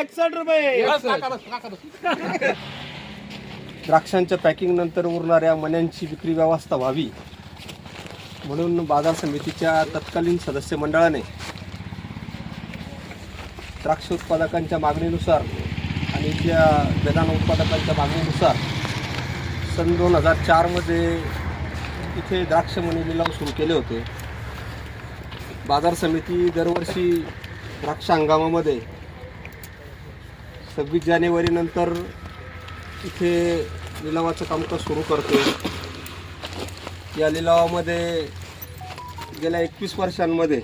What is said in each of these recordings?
एकसष्ट रुपये. द्राक्षांच्या पॅकिंग नंतर उरणाऱ्या मण्यांची विक्री व्यवस्था व्हावी. म्हणून बाजार समितीच्या तत्कालीन सदस्य मंडळाने द्राक्ष उत्पादकांच्या मागणीनुसार आणि त्या बेदाणा उत्पादकांच्या मागणीनुसार सन दोन हजार चारमध्ये इथे द्राक्ष मणी लिलाव सुरू केले होते. बाजार समिती दरवर्षी द्राक्ष हंगामामध्ये सव्वीस जानेवारीनंतर इथे लिलावाचं कामकाज सुरू करते या लिलावामध्ये गेल्या एकवीस वर्षांमध्ये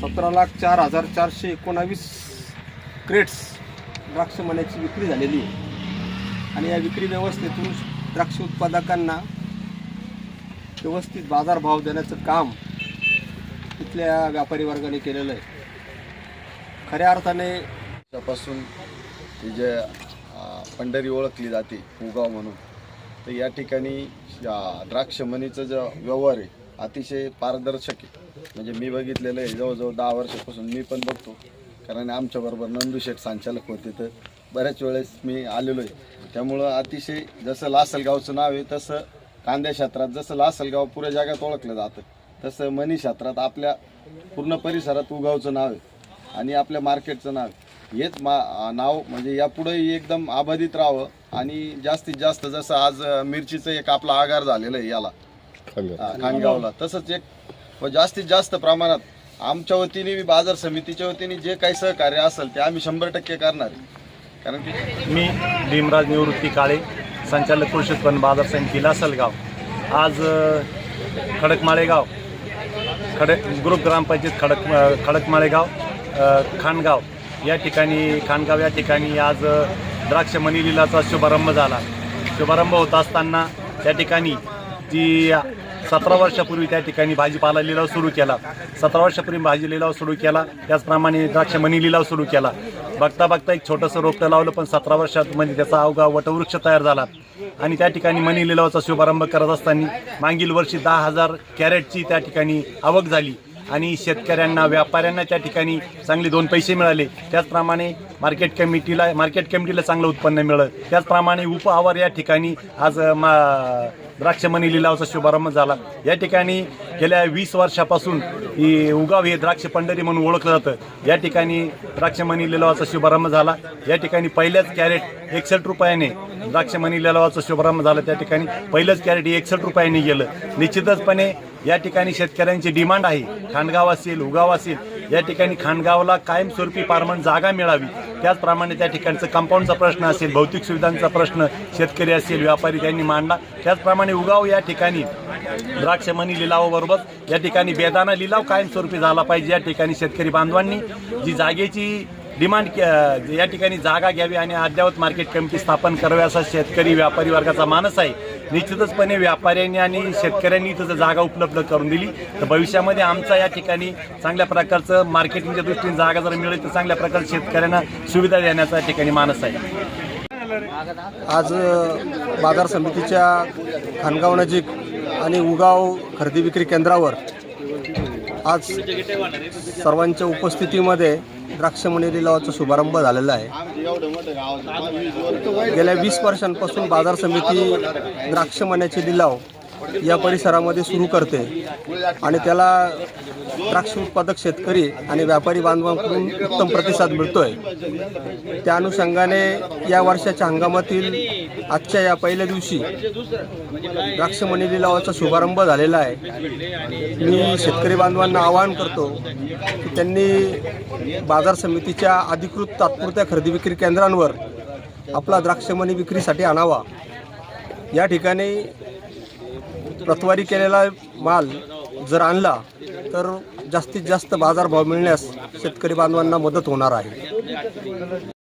सतरा लाख चार हजार चारशे एकोणावीस क्रेट्स द्राक्ष मण्याची विक्री झालेली आहे. आणि या विक्री व्यवस्थेतून द्राक्ष उत्पादकांना व्यवस्थित बाजारभाव देण्याचं काम इथल्या व्यापारी वर्गाने केलेलं आहे. खऱ्या अर्थाने त्यापासून ही जे पंढरी ओळखली जाते उगाव म्हणून तर या ठिकाणी द्राक्षमणीचं द्राक्ष मनीचा जो व्यवहार आहे अतिशय पारदर्शक आहे. म्हणजे मी बघितलेलं आहे जवळजवळ दहा वर्षापासून मी पण बघतो. कारण आमच्याबरोबर नंदू शेठ संचालक होते तर बऱ्याच वेळेस मी आलेलो आहे. त्यामुळं अतिशय जसं लासलगावचं नाव आहे तसं कांद्या क्षेत्रात जसं लासलगाव पुऱ्या जगात ओळखलं जातं तसं मनी क्षेत्रात आपल्या पूर्ण परिसरात उगावचं नाव आहे आणि आपल्या मार्केटचं नाव हेच मा नाव म्हणजे यापुढेही एकदम अबाधित राहावं आणि जास्तीत जास्त जसं आज मिरचीचं एक आपला आगार झालेलं आहे याला. खानगावला तसंच एक व जास्तीत जास्त प्रमाणात आमच्या वतीने बी बाजार समितीच्या वतीने जे काही सहकार्य असेल ते आम्ही शंभर टक्के करणार आहे. कारण की मी भीमराज निवृत्ती काळे. संचालक कृषी उत्पन्न बाजार समिती लासलगाव. आज खडकमाळेगाव खडक ग्रुप ग्रामपंचायत खडक खडकमाळेगाव खानगाव. या ठिकाणी खानगाव या ठिकाणी आज द्राक्ष मनी लिलाचा शुभारंभ झाला. शुभारंभ होत असताना त्या ठिकाणी जी सतरा वर्षापूर्वी त्या ठिकाणी भाजीपाला लिलाव सुरू केला. सतरा वर्षापूर्वी भाजी लिलाव सुरू केला. त्याचप्रमाणे द्राक्ष मणी लिलाव सुरू केला. बघता बघता एक छोटंसं रोपटं लावलं पण सतरा वर्षात म्हणजे त्याचा अवघा वटवृक्ष तयार झाला. आणि त्या ठिकाणी मनी लिलावाचा शुभारंभ करत असताना मागील वर्षी दहा हजार कॅरेटची त्या ठिकाणी आवक झाली. आणि शेतकऱ्यांना व्यापाऱ्यांना त्या ठिकाणी चांगले दोन पैसे मिळाले. त्याचप्रमाणे मार्केट कमिटीला मार्केट कमिटीला चांगलं उत्पन्न मिळालं. त्याचप्रमाणे उप आवार या ठिकाणी आज मा द्राक्षमणी लिलावाचा शुभारंभ झाला. या ठिकाणी गेल्या वीस वर्षापासून ही उगाव हे द्राक्ष पंढरी म्हणून ओळखलं जातं. या ठिकाणी द्राक्षमणी लिलावाचा शुभारंभ झाला. या ठिकाणी पहिल्याच कॅरेट एकसष्ट रुपयाने द्राक्षमणी लिलावाचा शुभारंभ झाला. त्या ठिकाणी पहिलंच कॅरेट एकसष्ट रुपयाने गेलं. निश्चितचपणे या ठिकाणी शेतकऱ्यांची डिमांड आहे. खांडगाव असेल उगाव असेल या ठिकाणी खांडगावला कायमस्वरूपी पारमान जागा मिळावी. त्याचप्रमाणे त्या ठिकाणचं कंपाऊंडचा प्रश्न असेल भौतिक सुविधांचा प्रश्न शेतकरी असेल व्यापारी त्यांनी मांडला त्याचप्रमाणे उगाव या ठिकाणी द्राक्षमणी लिलावाबरोबर या ठिकाणी बेदाना लिलाव कायमस्वरूपी झाला पाहिजे. या ठिकाणी शेतकरी बांधवांनी जी जागेची डिमांड या ठिकाणी जागा घ्यावी आणि अद्ययावत मार्केट कमिटी स्थापन करावी असा शेतकरी व्यापारी वर्गाचा मानस आहे. निश्चितचपणे व्यापाऱ्यांनी आणि शेतकऱ्यांनी तिथं जागा उपलब्ध करून दिली तर भविष्यामध्ये आमचा या ठिकाणी चांगल्या प्रकारचं मार्केटिंगच्या दृष्टीने जागा जर मिळेल तर चांगल्या प्रकारे शेतकऱ्यांना सुविधा देण्याचा या ठिकाणी मानस आहे. आज बाजार समितीच्या खानगाव नजीक आणि उगाव खरेदी विक्री केंद्रावर आज सर्वांच्या उपस्थितीमध्ये द्राक्षमणी लिलावाचा शुभारंभ झालेला आहे आहे. गेल्या वीस वर्षांपासून बाजार समिती द्राक्षमण्याचे लिलाव या परिसरामध्ये सुरू करते. आणि त्याला द्राक्ष उत्पादक शेतकरी आणि व्यापारी बांधवांकडून उत्तम प्रतिसाद मिळतोय. त्या अनुषंगाने या वर्षाच्या हंगामातील आजच्या या पहिल्या दिवशी द्राक्षमणी लिलावाचा शुभारंभ झालेला आहे. मी शेतकरी बांधवांना आवाहन करतो की त्यांनी बाजार समितीच्या अधिकृत तात्पुरत्या खरेदी विक्री केंद्रांवर आपला द्राक्षमणी विक्रीसाठी आणावा. या ठिकाणी प्रतवारी केलेला माल जर आणला तर जास्तीत जास्त बाजारभाव मिळण्यास शेतकरी बांधवांना मदत होणार आहे.